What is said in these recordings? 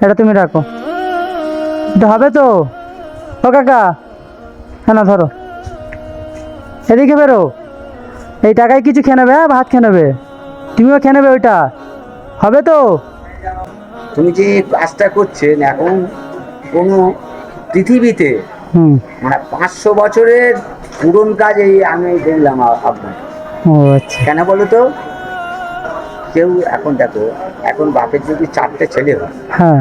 এটা তুমি রাখো। এটা হবে তো? ও কাকা হ্যাঁ না ধরো। এদিকে বেরো। এই টাকায় কিছু খেয়ে নেবে হ্যাঁ ভাত খেয়ে নেবে। তুমিও খেয়ে নেবে ওইটা। হবে তো? তুমি যে কাজটা করছেন এখন কোনো পৃথিবীতে হুম। মানে পাঁচশো বছরের পুরন কাজ এই আমি দেখলাম আপনার। ও আচ্ছা। কেন বলো তো? কেউ এখন দেখো এখন বাপের যদি চারটে ছেলে হয় হ্যাঁ।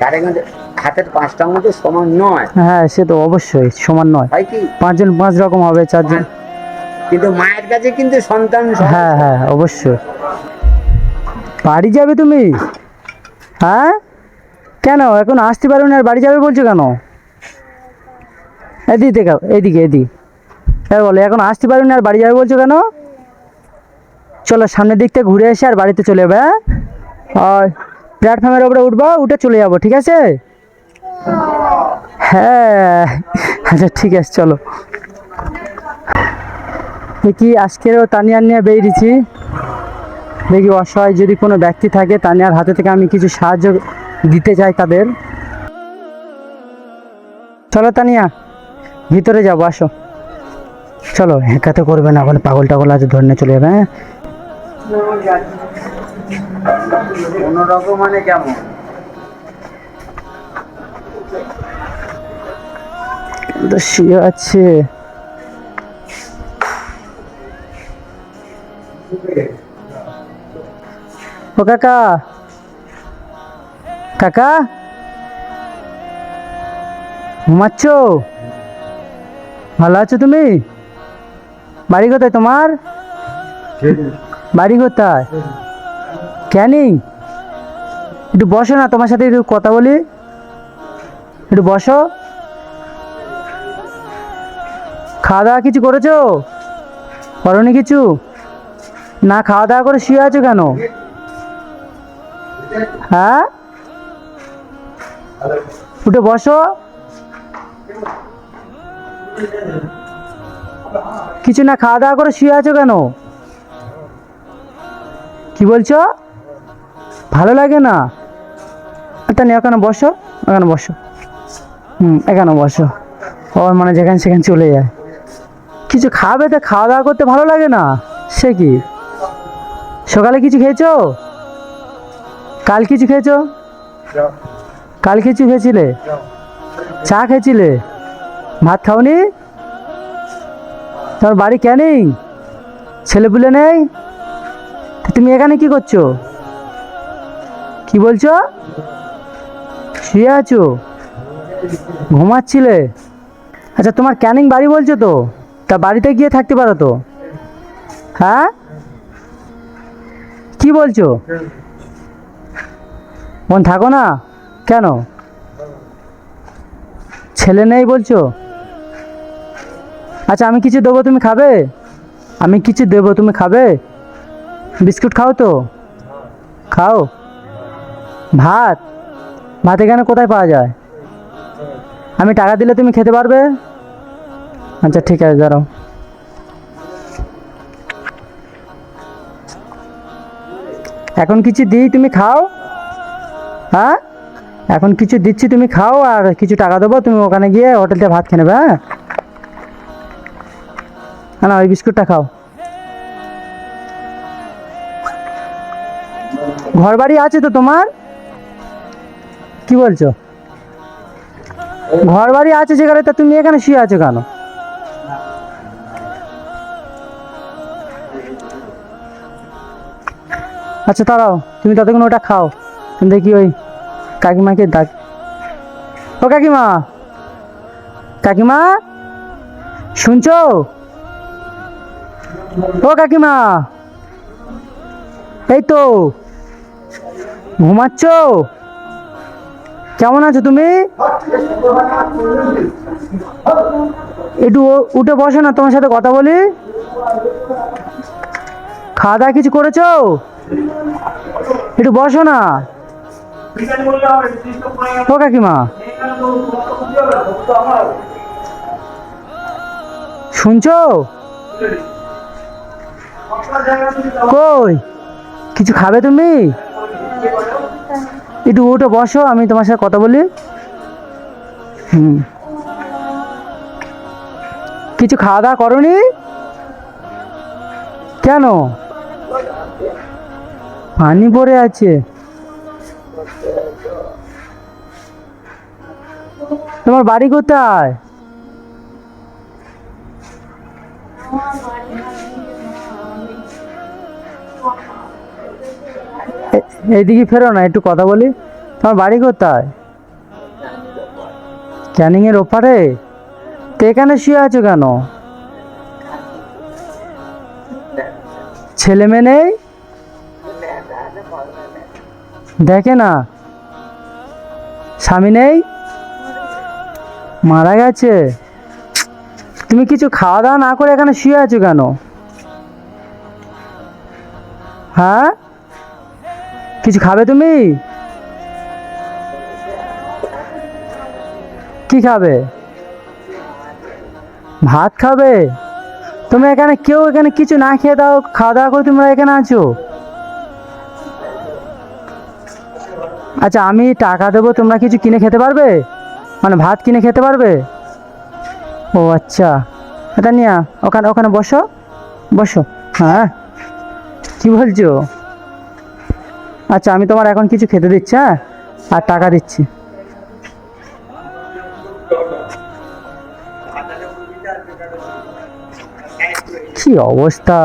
তার কিন্তু হাতের পাঁচটার মধ্যে সমান নয়। হ্যাঁ সে তো অবশ্যই সমান নয়। হয় কি? পাঁচজন পাঁচ রকম হবে চারজন। কিন্তু মায়ের কাছে কিন্তু সন্তান হ্যাঁ হ্যাঁ অবশ্যই। বাড়ি যাবে তুমি? হ্যাঁ? কেন? এখন আসতে পারো না আর বাড়ি যাবে বলছো কেন? এদিকে দেখাও এদিকে এদিকে। এবার বলো এখন আসতে পারো না আর বাড়ি যাবে বলছো কেন? চলো সামনের দিক থেকে ঘুরে এসে আর বাড়িতে চলে যাবে হ্যাঁ? আর প্ল্যাটফর্মের ওপরে উঠবো, উঠে চলে যাব, ঠিক আছে? হ্যাঁ আচ্ছা ঠিক আছে, চলো। দেখি, আজকেরও তানিয়ার নিয়ে বেরিয়েছি। দেখি, অসহায় যদি কোনো ব্যক্তি থাকে, তানিয়ার হাতে থেকে আমি কিছু সাহায্য দিতে চাই তাদের। চলো, তানিয়া, ভিতরে যাব, আসো। চলো, হেঁকাতে করবে না ওখানে পাগল টাগল আছে ধরে চলে যাবে হ্যাঁ? অন্যরকম মানে কেমন? শুয়ে আছে। ও কাকা। কাকা? ঘুমাচ্ছ? ভালো আছো তুমি? বাড়ি কোথায় তোমার? বাড়ি কোথায়? ক্যানিং? একটু বসো না, তোমার সাথে একটু কথা বলি। একটু বসো। খাওয়া দাওয়া কিছু করেছ? করনি কিছু? না খাওয়া দাওয়া করে শুয়ে আছো কেন? হ্যাঁ? উঠে বসো। কিছু না খাওয়া দাওয়া করে শুয়ে আছো কেন? কি বলছো? ভালো লাগে না? তা নিয়ে এখানে বসো এখানে বসো। হুম, এখানে বসো। ওর মানে যেখানে সেখানে চলে যায়। কিছু খাবে তো খাওয়া দাওয়া করতে ভালো লাগে না? সে কি? সকালে কিছু খেয়েছো? কাল কিছু খেয়েছো? কাল কিছু খেয়েছিলে? চা খেয়েছিলে? ভাত খাওনি? তোমার বাড়ি ক্যানিং ছেলেপুলে নেই? তুমি এখানে কি করছ? কি বলছো? শুয়ে আছো? ঘুমাচ্ছিলে? আচ্ছা তোমার ক্যানিং বাড়ি বলছো তো? তা বাড়িতে গিয়ে থাকতে পারো তো? হ্যাঁ? কি বলছো? বোন থাকো না? কেন? ছেলে নেই বলছো? আচ্ছা আমি কিছু দেবো, তুমি খাবে? আমি কিছু দেবো, তুমি খাবে? বিস্কুট খাও তো? খাও। ভাত? ভাত এখানে কোথায় পাওয়া যায়? আমি টাকা দিলে তুমি খেতে পারবে? আচ্ছা ঠিক আছে দাঁড়াও। এখন কিছু দিই তুমি খাও। হ্যাঁ? এখন কিছু দিচ্ছি তুমি খাও আর কিছু টাকা দেবো তুমি ওখানে গিয়ে হোটেলতে ভাত খেয়ে নেবে হ্যাঁ? না, ওই বিস্কুটটা খাও। ঘর বাড়ি আছে তো তোমার? কি বলছো? ঘর বাড়ি আছে যেখানে, তা তুমি এখানে শুয়ে আছো কেন? আচ্ছা তারাও তুমি ততক্ষণ ওটা খাও। তুমি দেখি ওই কাকিমাকে ডাক। ও কাকিমা! কাকিমা! শুনছো? ও কাকিমা! এই তো। ঘুমাচ্ছ? কেমন আছো তুমি? একটু উঠে বসো না, তোমার সাথে কথা বলি। খাওয়া দাওয়া কিছু করেছ? একটু বসো না। ও কাকিমা। শুনছো? কই? কিছু খাবে তুমি? একটু ওটো বসো, আমি তোমার সাথে কথা বলি। হুম। কিছু খাওয়া দাওয়া করনি? কেন? পানি পড়ে আছে। তোমার বাড়ি কোথায়? এইদিকে ফেরো না, একটু কথা বলি। তোমার বাড়ি কোথায়? ক্যানিং এর ওপারে? তো এখানে শুয়ে আছো কেন? ছেলে মেয়ে নেই? দেখে না। স্বামী নেই? মারা গেছে? তুমি কিছু খাওয়া দাওয়া না করে এখানে শুয়ে আছো কেন? হ্যাঁ? কিছু খাবে তুমি? কি খাবে? ভাত খাবে? তুমি এখানে কেউ এখানে কিছু না খেয়ে দাও, খাওয়া দাওয়া করে তোমরা এখানে আছো। আচ্ছা আমি টাকা দেবো, তোমরা কিছু কিনে খেতে পারবে? মানে ভাত কিনে খেতে পারবে? ও আচ্ছা। এটা নিয়ে ওখানে ওখানে বসো। বসো। হ্যাঁ। কি বলছো? আচ্ছা আমি তোমার এখন কিছু খেতে দিচ্ছি হ্যাঁ? আর টাকা দিচ্ছি। কি অবস্থা?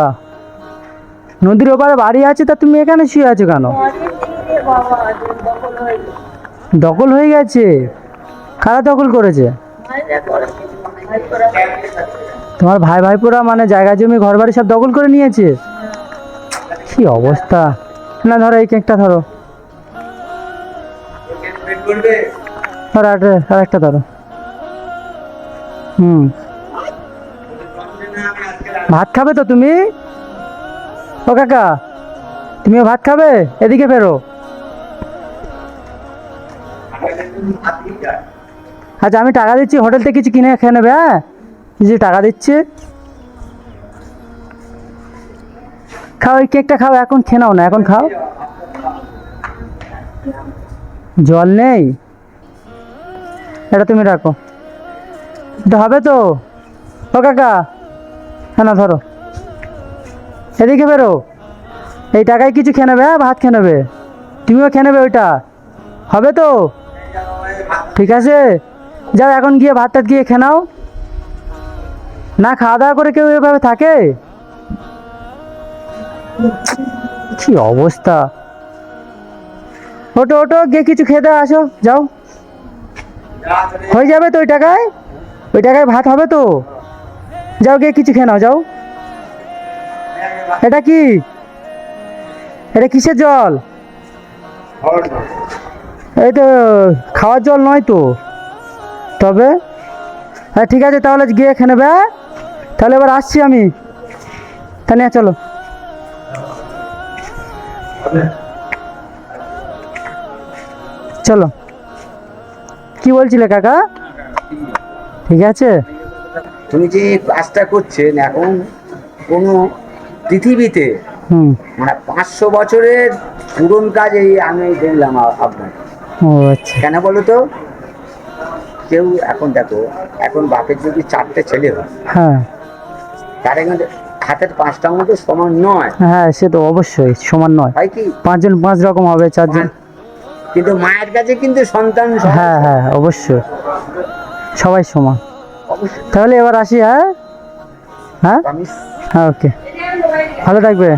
নদীর ওপারে বাড়ি আছে, তা তুমি এখানে শুয়ে আছো কেন? দখল হয়ে গেছে। কারা দখল করেছে? তোমার ভাই ভাইপোরা মানে জায়গা জমি ঘর বাড়ি সব দখল করে নিয়েছে? কি অবস্থা? না, ধরো এই কেকটা ধরো। ধরো আর- একটা ধরো। হুম। ভাত খাবে তো তুমি? ও কাকা, তুমিও ভাত খাবে? এদিকে ফেরো। আচ্ছা আমি টাকা দিচ্ছি হোটেল থেকে কিছু কিনে খেয়ে নেবে হ্যাঁ? কিছু টাকা দিচ্ছি। খাও, এই কেকটা খাও, এখন খেয়ে নাও না, এখন খাও। জল নেই? এটা তুমি রাখো। এটা হবে তো? ও কাকা হ্যাঁ না, ধরো। এদিকে বেরো। এই টাকায় কিছু খেয়ে নেবে হ্যাঁ ভাত খেয়ে নেবে। তুমিও খেয়ে নেবে ওইটা। হবে তো? ঠিক আছে? যাও, এখন গিয়ে ভাত টাত গিয়ে খেয়ে নাও। না খাওয়া দাওয়া করে কেউ এভাবে থাকে? কি অবস্থা? ওটো ওটো গিয়ে কিছু খেতে আসো, যাও। হয়ে যাবে তো ওই টাকায়? ওই টাকায় ভাত হবে তো? যাও, গিয়ে কিছু খেয়ে নাও, যাও। এটা কি? এটা কিসের জল? এই তো, খাওয়ার জল নয় তো। তবে? হ্যাঁ ঠিক আছে, তাহলে গিয়ে খেয়ে নেবে হ্যাঁ? তাহলে এবার আসছি আমি। তানিয়া চলো। চলো। কি বলছিলে কাকা? ঠিক আছে? তুমি যে কাজটা করছেন এখন কোনো পৃথিবীতে মানে পাঁচশো বছরের পুরন কাজ এই আমি দেখলাম আপনার। ও আচ্ছা। কেন বলো তো? কেউ এখন দেখো এখন বাপের যদি চারটে ছেলে হয় হ্যাঁ। তার কিন্তু হাতের পাঁচটা মধ্যে সমান নয়। হ্যাঁ সে তো অবশ্যই সমান নয়। হয় কি? পাঁচজন পাঁচ রকম হবে চারজন। কিন্তু মায়ের কাছে কিন্তু সন্তান হ্যাঁ হ্যাঁ অবশ্যই। সবাই সমান। তাহলে এবার আসি হ্যাঁ? হ্যাঁ? হ্যাঁ ওকে। ভালো থাকবে।